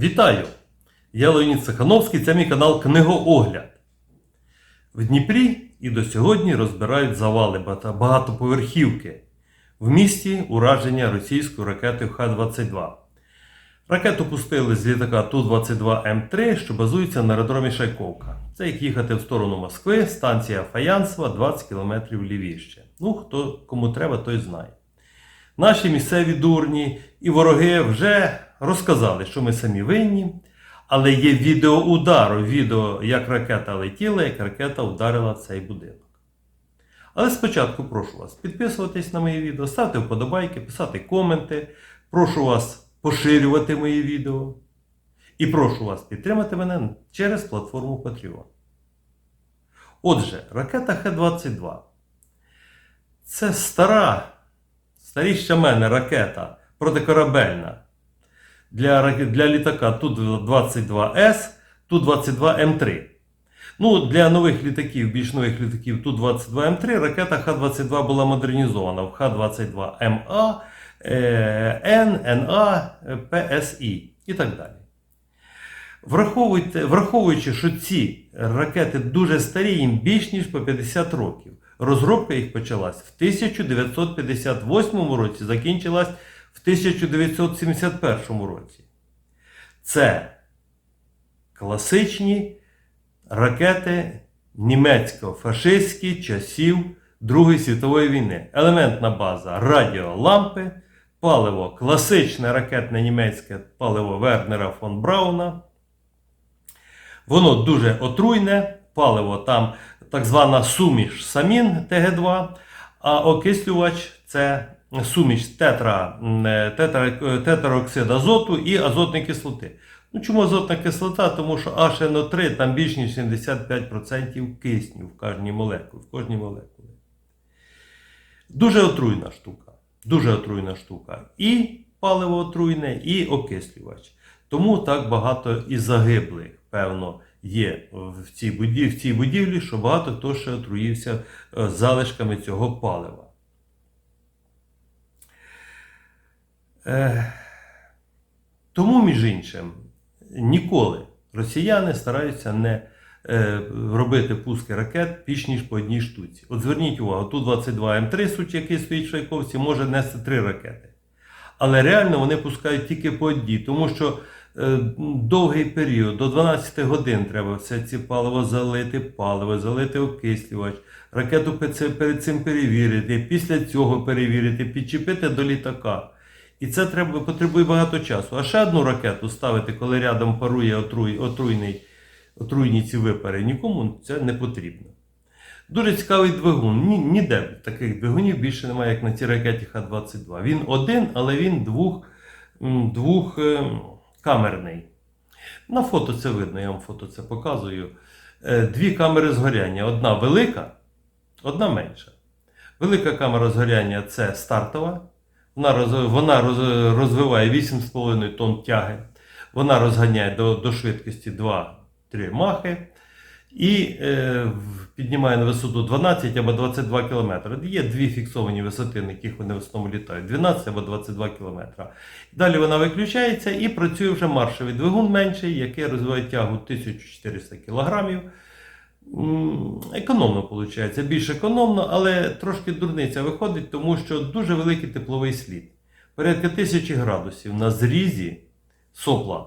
Вітаю! Я Леонід Сахановський, це мій канал Книгоогляд. В Дніпрі і до сьогодні розбирають завали багатоповерхівки в місті ураження російською ракетою Х-22. Ракету пустили з літака Ту-22М3, що базується на аеродромі Шайковка. Це як їхати в сторону Москви, станція Фаянсова 20 км лівіше. Ну, хто кому треба, той знає. Наші місцеві дурні і вороги вже розказали, що ми самі винні, але є відео удару, відео, як ракета летіла, як ракета вдарила цей будинок. Але спочатку прошу вас підписуватись на мої відео, ставте вподобайки, писати коменти. Прошу вас поширювати мої відео. І прошу вас підтримати мене через платформу Patreon. Отже, ракета Х-22. Це стара, старіща мене ракета протикорабельна для, для літака Ту-22С, Ту-22М3. Ну, для нових літаків, більш нових літаків Ту-22М3 ракета Х-22 була модернізована в Х-22МА, е, Н, НА, ПСІ і так далі. Враховуючи, що ці ракети дуже старі, їм більш ніж по 50 років. Розробка їх почалась в 1958 році, закінчилась в 1971 році. Це класичні ракети німецько-фашистські часів Другої світової війни. Елементна база радіолампи, паливо класичне ракетне німецьке паливо Вернера фон Брауна. Воно дуже отруйне, паливо там так звана суміш самін ТГ2, а окислювач це суміш тетра, е, тетра, е, азоту і азотної кислоти. Ну, чому азотна кислота? Тому що HNO3 там більш ніж 75% кисню в кожній молекулі. В кожній молекулі. Дуже отруйна штука. Дуже отруйна штука. І паливо отруйне, і окислювач. Тому так багато і загиблих, певно, є в цій будівлі, в цій будівлі що багато хто ще отруївся е, залишками цього палива. Тому, між іншим, ніколи росіяни стараються не е, робити пуски ракет більш ніж по одній штуці. От зверніть увагу, Ту-22М3, суть який стоїть в Шайковці, може нести три ракети. Але реально вони пускають тільки по одній, тому що е, довгий період, до 12 годин треба все ці паливо залити, паливо, залити окислювач, ракету перед цим перевірити, після цього перевірити, підчепити до літака. І це треба, потребує багато часу. А ще одну ракету ставити, коли рядом парує отруй, отруйний, отруйні ці випари, нікому це не потрібно. Дуже цікавий двигун. Ні, ніде таких двигунів більше немає, як на цій ракеті Х-22. Він один, але він двох, двохкамерний. На фото це видно, я вам фото це показую. Е, Дві камери згоряння. Одна велика, одна менша. Велика камера згоряння це стартова. Вона, роз, вона роз, розвиває 8,5 тонн тяги. Вона розганяє до, до швидкості 2-3 махи і е, піднімає на висоту 12 або 22 км. Є дві фіксовані висоти, на яких вони в основному літають 12 або 22 км. Далі вона виключається і працює вже маршовий двигун менший, який розвиває тягу 1400 кг. Економно виходить, більш економно, але трошки дурниця виходить, тому що дуже великий тепловий слід. Порядка тисячі градусів на зрізі сопла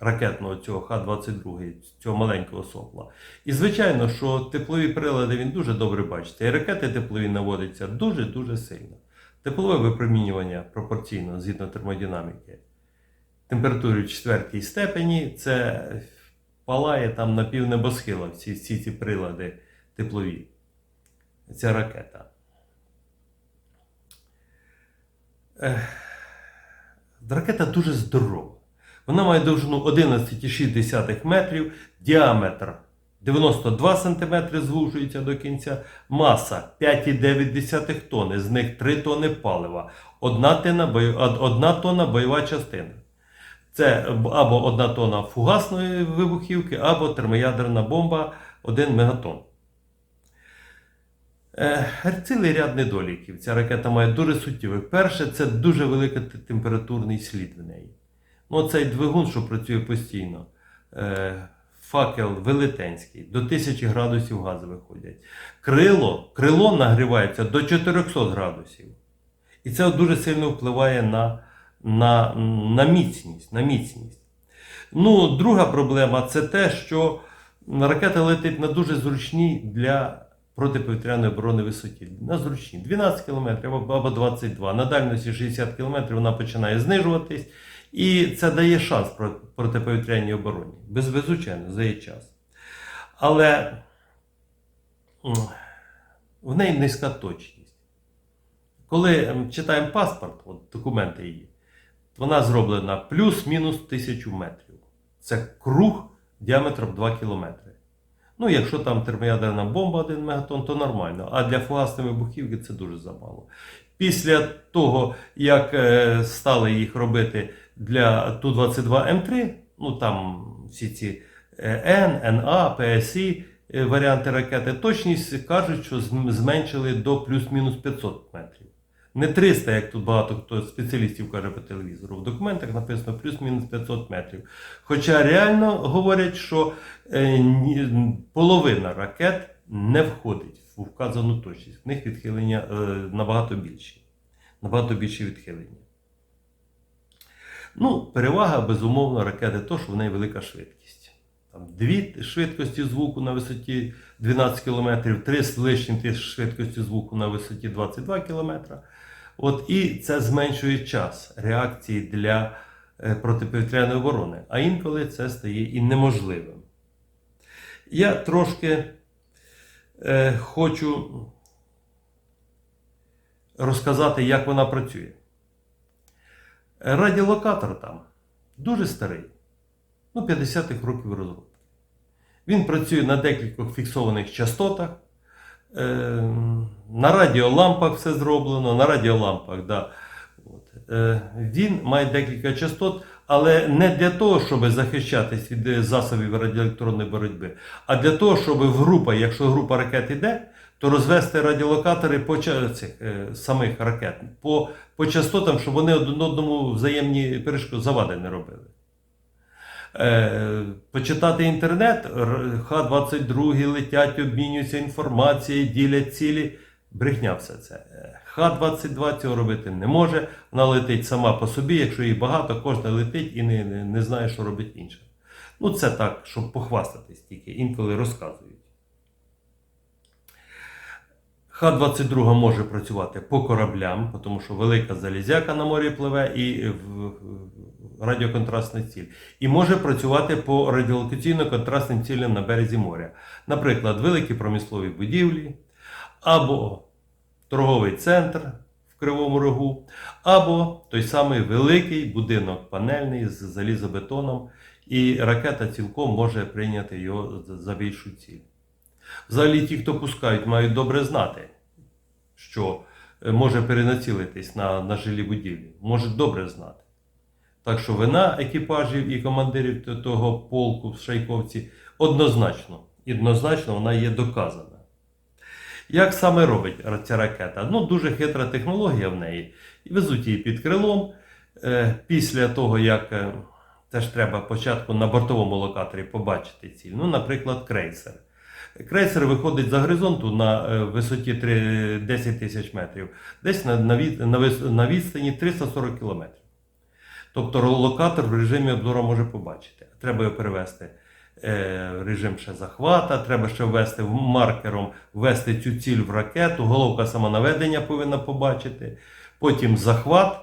ракетного цього Х-22, цього маленького сопла. І звичайно, що теплові прилади він дуже добре бачите. І ракети теплові наводяться дуже-дуже сильно. Теплове випромінювання пропорційно згідно термодинаміки. Температурі четвертій степені це палає там на пів небосхила всі, всі ці прилади теплові. Ця ракета. Ех, Ракета дуже здорова. Вона має довжину 11,6 метрів, діаметр 92 см звужується до кінця, маса 5,9 тонни, з них 3 тонни палива, 1 тонна, 1 тонна бойова частина. Це або 1 тонна фугасної вибухівки, або термоядерна бомба 1 мегатон. Е, Цілий ряд недоліків. Ця ракета має дуже суттєвий. Перше, це дуже великий температурний слід в неї. Ну, цей двигун, що працює постійно, е, факел велетенський, до 1000 градусів гази виходять. Крило, крило нагрівається до 400 градусів. І це дуже сильно впливає на, на, на міцність. На міцність. Ну, друга проблема це те, що ракета летить на дуже зручній для протиповітряної оборони висоті. На зручній 12 км або або 22 На дальності 60 км вона починає знижуватись, і це дає шанс протиповітряній обороні. Без беззвичайно, дає час. Але в неї низька точність. Коли читаємо паспорт, от, документи її, вона зроблена плюс-мінус тисячу метрів. Це круг діаметром 2 кілометри. Ну, якщо там термоядерна бомба 1 мегатон, то нормально. А для фугасної вибухівки це дуже замало. Після того, як е, стали їх робити для Ту-22М3, ну там всі ці е, Н, НА, ПСІ е, варіанти ракети, точність кажуть, що зменшили до плюс-мінус 500 метрів. Не 300, як тут багато хто спеціалістів каже по телевізору. В документах написано плюс-мінус 500 метрів. Хоча реально говорять, що е, половина ракет не входить в вказану точність. В них відхилення е, набагато більші. Набагато більші відхилення. Ну, перевага, безумовно, ракети то, що в неї велика швидкість. Там дві швидкості звуку на висоті 12 км, три з лишнім швидкості звуку на висоті 22 км. От, і це зменшує час реакції для е, протиповітряної оборони. А інколи це стає і неможливим. Я трошки е, хочу розказати, як вона працює. Радіолокатор там дуже старий, ну 50-х років розробки. Він працює на декількох фіксованих частотах. Е, на радіолампах все зроблено, на радіолампах, да. Е, він має декілька частот, але не для того, щоб захищатись від е, засобів радіоелектронної боротьби, а для того, щоб в група, якщо група ракет йде, то розвести радіолокатори по цих, самих ракет по, по частотам, щоб вони один одному взаємні перешкоди завади не робили. Е, почитати інтернет, Х-22 летять, обмінюються інформацією, ділять цілі. Брехня все це. Е, Х-22 цього робити не може. Вона летить сама по собі, якщо її багато, кожна летить і не, не, не знає, що робить інша. Ну, це так, щоб похвастатись тільки, інколи розказують. Х-22 може працювати по кораблям, тому що велика залізяка на морі пливе і в- радіоконтрастна ціль. І може працювати по радіолокаційно-контрастним цілям на березі моря. Наприклад, великі промислові будівлі, або торговий центр в Кривому Рогу, або той самий великий будинок панельний з залізобетоном, і ракета цілком може прийняти його за- більшу ціль. Взагалі, ті, хто пускають, мають добре знати, що е, може перенацілитись на, на жилі будівлі. Можуть добре знати. Так що вина екіпажів і командирів того полку в Шайковці однозначно, однозначно вона є доказана. Як саме робить ця ракета? Ну, дуже хитра технологія в неї. Везуть її під крилом. Е, Після того, як е, теж треба спочатку на бортовому локаторі побачити ціль. Ну, наприклад, крейсер. Крейсер виходить за горизонту на е, висоті 10 тисяч метрів, десь на, відстані 340 кілометрів. Тобто локатор в режимі обзору може побачити. Треба його перевести е, в режим ще захвата, треба ще ввести маркером, ввести цю ціль в ракету, головка самонаведення повинна побачити, потім захват,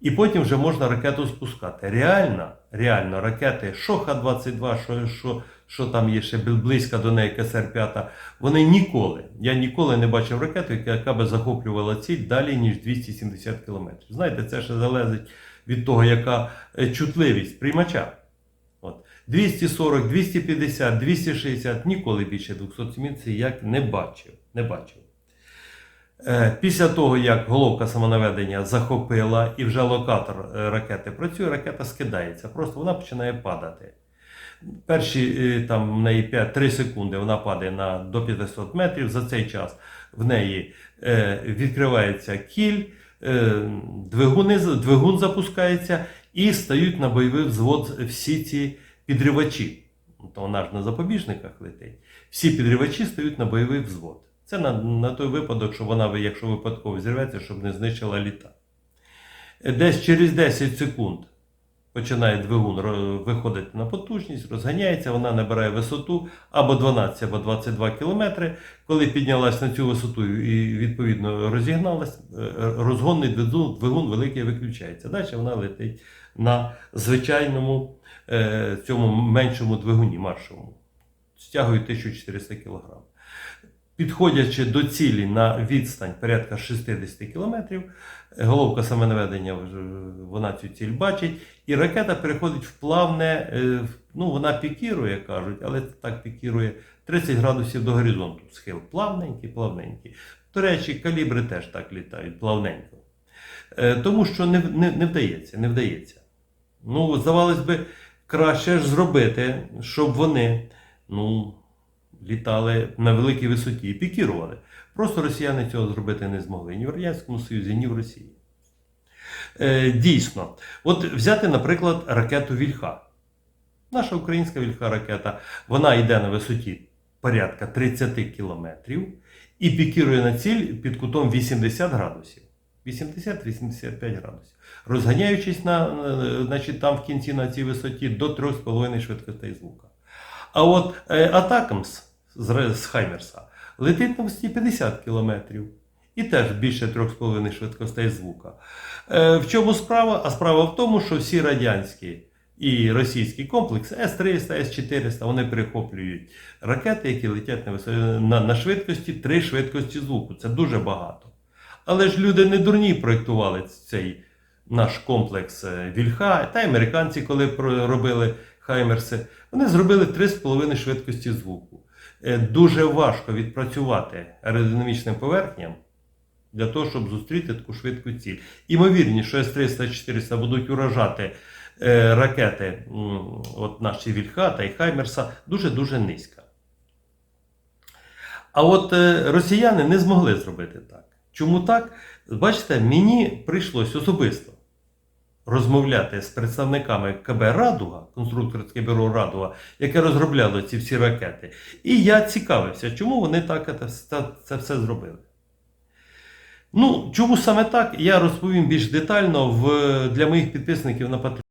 і потім вже можна ракету спускати. Реально, реально ракети, що Х-22, що, що, що там є ще близько до неї КСР-5, вони ніколи, я ніколи не бачив ракету, яка би захоплювала ціль далі, ніж 270 км. Знаєте, це ще залежить від того, яка е, чутливість приймача. От. 240, 250, 260, ніколи більше 270 як не бачив. Не бачив. Е, Після того, як головка самонаведення захопила і вже локатор е, ракети працює, ракета скидається. Просто вона починає падати. Перші там в неї 5-3 секунди вона падає на до 500 метрів. За цей час в неї е, відкривається кіль, двигуни, двигун запускається, і стають на бойовий взвод всі ці підривачі. То вона ж на запобіжниках летить. Всі підривачі стають на бойовий взвод. Це на, на той випадок, що вона, якщо випадково зірветься, щоб не знищила літа. Десь через 10 секунд починає двигун виходити на потужність, розганяється, вона набирає висоту або 12, або 22 кілометри. Коли піднялась на цю висоту і відповідно розігналась, е, розгонний двигун, великий виключається. Далі вона летить на звичайному е, цьому меншому двигуні маршовому з тягою 1400 кг. Підходячи до цілі на відстань порядка 60 км, головка самонаведення вона цю ціль бачить, і ракета переходить в плавне, е, ну вона пікірує, кажуть, але так пікірує 30 градусів до горизонту. Схил плавненький, плавненький. До речі, калібри теж так літають плавненько. Е, Тому що не, не, не вдається, не вдається. Ну, здавалось би, краще ж зробити, щоб вони ну, літали на великій висоті і пікірували. Просто росіяни цього зробити не змогли ні в Радянському Союзі, ні в Росії. Е, дійсно, от взяти, наприклад, ракету Вільха. Наша українська Вільха ракета, вона йде на висоті порядка 30 кілометрів і пікірує на ціль під кутом 80 градусів. 80-85 градусів. Розганяючись на, значить, там в кінці на цій висоті до 3,5 швидкостей звука. А от е, Атакамс з, з Хаймерса летить на висоті 50 кілометрів. І теж більше 3,5 швидкостей звука. Е, в чому справа? А справа в тому, що всі радянські і російські комплекси С-300, С-400, вони перехоплюють ракети, які летять на, на, на швидкості 3 швидкості звуку. Це дуже багато. Але ж люди не дурні проєктували цей наш комплекс е, Вільха, та й американці, коли робили Хаймерси, вони зробили 3,5 швидкості звуку. Е, Дуже важко відпрацювати аеродинамічним поверхням для того, щоб зустріти таку швидку ціль. Імовірність, що С-300 400 будуть уражати е, ракети от наші Вільха та й Хаймерса дуже-дуже низька. А от е, росіяни не змогли зробити так. Чому так? Бачите, мені прийшлось особисто розмовляти з представниками КБ Радуга, конструкторське бюро Радуга, яке розробляло ці всі ракети. І я цікавився, чому вони так це, все зробили. Ну, чому саме так, я розповім більш детально в, для моїх підписників на Patreon.